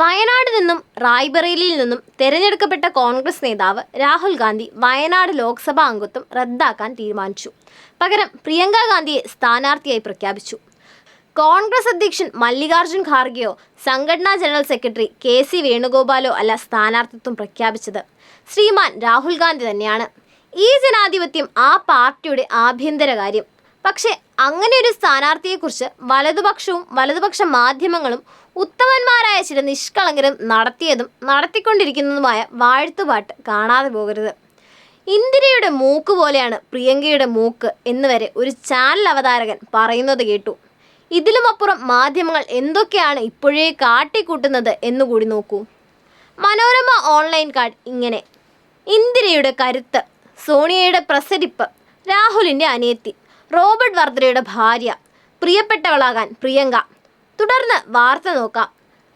വയനാട് നിന്നും റായ്ബറേലിയിൽ നിന്നും തെരഞ്ഞെടുക്കപ്പെട്ട കോൺഗ്രസ് നേതാവ് രാഹുൽ ഗാന്ധി വയനാട് ലോക്സഭാ അംഗത്വം റദ്ദാക്കാൻ തീരുമാനിച്ചു. പകരം പ്രിയങ്ക ഗാന്ധിയെ സ്ഥാനാർത്ഥിയായി പ്രഖ്യാപിച്ചു. കോൺഗ്രസ് അധ്യക്ഷൻ മല്ലികാർജുൻ ഖാർഗെയോ സംഘടനാ ജനറൽ സെക്രട്ടറി കെ സി വേണുഗോപാലോ അല്ല സ്ഥാനാർത്ഥിത്വം പ്രഖ്യാപിച്ചത്. ശ്രീമാൻ രാഹുൽ ഗാന്ധി തന്നെയാണ്. ഈ ജനാധിപത്യം ആ പാർട്ടിയുടെ ആഭ്യന്തര കാര്യം പക്ഷേ അങ്ങനെ ഒരു സ്ഥാനാർത്ഥിയെക്കുറിച്ച് വലതുപക്ഷവും വലതുപക്ഷ മാധ്യമങ്ങളും ഉത്തമന്മാരായ ചില നിഷ്കളങ്കരും നടത്തിയതും നടത്തിക്കൊണ്ടിരിക്കുന്നതുമായ വാഴ്ത്തുപാട്ട് കാണാതെ പോകരുത്. ഇന്ദിരയുടെ മൂക്ക് പോലെയാണ് പ്രിയങ്കയുടെ മൂക്ക് എന്നുവരെ ഒരു ചാനൽ അവതാരകൻ പറയുന്നത് കേട്ടു. ഇതിലുമപ്പുറം മാധ്യമങ്ങൾ എന്തൊക്കെയാണ് ഇപ്പോഴേ കാട്ടിക്കൂട്ടുന്നത് എന്നുകൂടി നോക്കൂ. മനോരമ ഓൺലൈൻ കാർഡ് ഇങ്ങനെ. ഇന്ദിരയുടെ കരുത്ത് സോണിയയുടെ പ്രസരിപ്പ് രാഹുലിന്റെ അനിയത്തി റോബർട്ട് വർദ്ധയുടെ ഭാര്യ പ്രിയപ്പെട്ടവളാകാൻ പ്രിയങ്ക. തുടർന്ന് വാർത്ത നോക്കാം.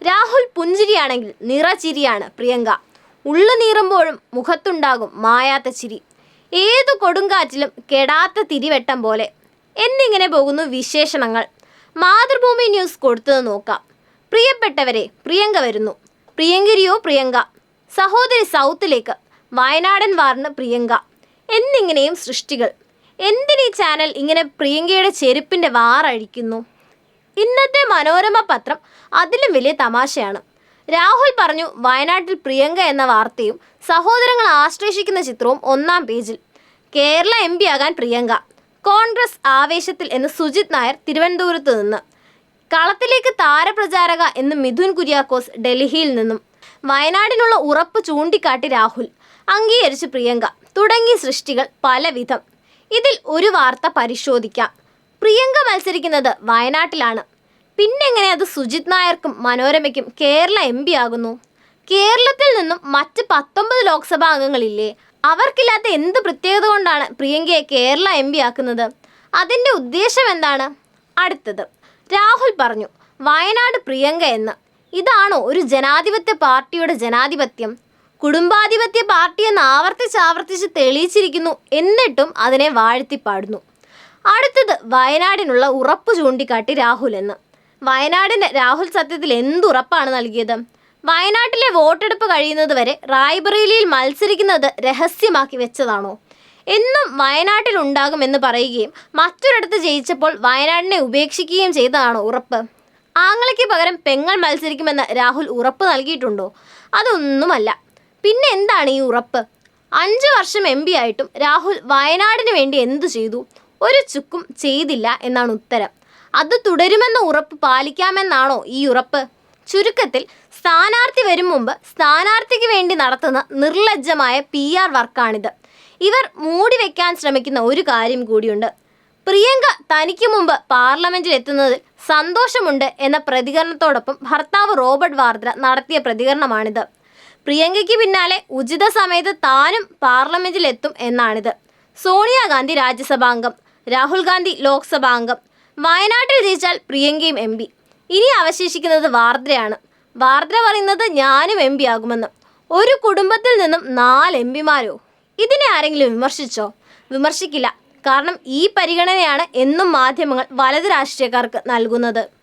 രാഹുൽ പുഞ്ചിരിയാണെങ്കിൽ നിറചിരിയാണ് പ്രിയങ്ക. ഉള്ളു നീറുമ്പോഴും മുഖത്തുണ്ടാകും മായാത്ത ചിരി. ഏതു കൊടുങ്കാറ്റിലും കെടാത്ത തിരിവെട്ടം പോലെ. എന്നിങ്ങനെ പോകുന്നു വിശേഷണങ്ങൾ. മാതൃഭൂമി ന്യൂസ് കൊടുത്തത് നോക്കാം. പ്രിയപ്പെട്ടവരെ പ്രിയങ്ക വരുന്നു. പ്രിയങ്കരിയോ പ്രിയങ്ക? സഹോദരി സൗത്തിലേക്ക് വയനാടൻ വാറിന് പ്രിയങ്ക. എന്നിങ്ങനെയും സൃഷ്ടികൾ. എന്തിനീ ചാനൽ ഇങ്ങനെ പ്രിയങ്കയുടെ ചെരുപ്പിന്റെ വാറഴിക്കുന്നു? ഇന്നത്തെ മനോരമ പത്രം അതിലും വലിയ തമാശയാണ്. രാഹുൽ പറഞ്ഞു വയനാട്ടിൽ പ്രിയങ്ക എന്ന വാർത്തയും സഹോദരങ്ങൾ ആശ്ലേഷിക്കുന്ന ചിത്രവും ഒന്നാം പേജിൽ. കേരള എം പി ആകാൻ പ്രിയങ്ക കോൺഗ്രസ് ആവേശത്തിൽ എന്ന് സുജിത് നായർ തിരുവനന്തപുരത്ത് നിന്ന്. കളത്തിലേക്ക് താരപ്രചാരക എന്ന് മിഥുൻ കുര്യാക്കോസ് ഡൽഹിയിൽ നിന്നും. വയനാടിനുള്ള ഉറപ്പ് ചൂണ്ടിക്കാട്ടി രാഹുൽ അംഗീകരിച്ച് പ്രിയങ്ക. തുടങ്ങിയ സൃഷ്ടികൾ പലവിധം. ഇതിൽ ഒരു വാർത്ത പരിശോധിക്കാം. പ്രിയങ്ക മത്സരിക്കുന്നത് വയനാട്ടിലാണ്. പിന്നെങ്ങനെ അത് സുജിത് നായർക്കും മനോരമയ്ക്കും കേരള എം പി ആകുന്നു? കേരളത്തിൽ നിന്നും മറ്റ് പത്തൊമ്പത് ലോക്സഭാ അംഗങ്ങളില്ലേ? അവർക്കില്ലാത്ത എന്ത് പ്രത്യേകത കൊണ്ടാണ് പ്രിയങ്കയെ കേരള എം പി ആക്കുന്നത്? അതിന്റെ ഉദ്ദേശം എന്താണ്? അടുത്തത്. രാഹുൽ പറഞ്ഞു വയനാട് പ്രിയങ്ക എന്ന്. ഇതാണോ ഒരു ജനാധിപത്യ പാർട്ടിയുടെ ജനാധിപത്യം. കുടുംബാധിപത്യ പാർട്ടി എന്ന് ആവർത്തിച്ച് ആവർത്തിച്ച് തെളിയിച്ചിരിക്കുന്നു. എന്നിട്ടും അതിനെ വാഴ്ത്തിപ്പാടുന്നു. അടുത്തത് വയനാടിനുള്ള ഉറപ്പ് ചൂണ്ടിക്കാട്ടി രാഹുൽ എന്ന്. വയനാടിന് രാഹുൽ സത്യത്തിൽ എന്തുറപ്പാണ് നൽകിയത്? വയനാട്ടിലെ വോട്ടെടുപ്പ് കഴിയുന്നത് വരെ റായ്ബറേലിയിൽ മത്സരിക്കുന്നത് രഹസ്യമാക്കി വെച്ചതാണോ? എന്നും വയനാട്ടിൽ ഉണ്ടാകുമെന്ന് പറയുകയും മറ്റൊരിടത്ത് ജയിച്ചപ്പോൾ വയനാടിനെ ഉപേക്ഷിക്കുകയും ചെയ്തതാണോ ഉറപ്പ്? ആങ്ങളയ്ക്ക് പകരം പെങ്ങൾ മത്സരിക്കുമെന്ന് രാഹുൽ ഉറപ്പ് നൽകിയിട്ടുണ്ടോ? അതൊന്നുമല്ല. പിന്നെ എന്താണ് ഈ ഉറപ്പ്? അഞ്ച് വർഷം എം പി ആയിട്ടും രാഹുൽ വയനാടിന് വേണ്ടി എന്തു ചെയ്തു? ഒരു ചുക്കും ചെയ്തില്ല എന്നാണ് ഉത്തരം. അത് തുടരുമെന്ന ഉറപ്പ് പാലിക്കാമെന്നാണോ ഈ ഉറപ്പ്? ചുരുക്കത്തിൽ സ്ഥാനാർത്ഥി വരും മുമ്പ് സ്ഥാനാർത്ഥിക്ക് വേണ്ടി നടത്തുന്ന നിർലജ്ജമായ പി ആർ വർക്കാണിത്. ഇവർ മൂടി വെക്കാൻ ശ്രമിക്കുന്ന ഒരു കാര്യം കൂടിയുണ്ട്. പ്രിയങ്ക തനിക്ക് മുമ്പ് പാർലമെന്റിൽ എത്തുന്നതിൽ സന്തോഷമുണ്ട് എന്ന പ്രതികരണത്തോടൊപ്പം ഭർത്താവ് റോബർട്ട് വാർദ്ര നടത്തിയ പ്രതികരണമാണിത്. പ്രിയങ്കയ്ക്ക് പിന്നാലെ ഉചിത സമയത്ത് താനും പാർലമെന്റിൽ എത്തും എന്നാണിത്. സോണിയാഗാന്ധി രാജ്യസഭാംഗം രാഹുൽ ഗാന്ധി ലോക്സഭാംഗം വയനാട്ടിൽ ജയിച്ചാൽ പ്രിയങ്കയും എം പി. ഇനി അവശേഷിക്കുന്നത് വാർദ്രയാണ്. വാർദ്ര പറയുന്നത് ഞാനും എം പി ആകുമെന്ന്. ഒരു കുടുംബത്തിൽ നിന്നും നാല് എം പിമാരോ? ഇതിനെ ആരെങ്കിലും വിമർശിച്ചോ? വിമർശിക്കില്ല. കാരണം ഈ പരിഗണനയാണ് എന്നും മാധ്യമങ്ങൾ വലത് രാഷ്ട്രീയക്കാർക്ക് നൽകുന്നത്.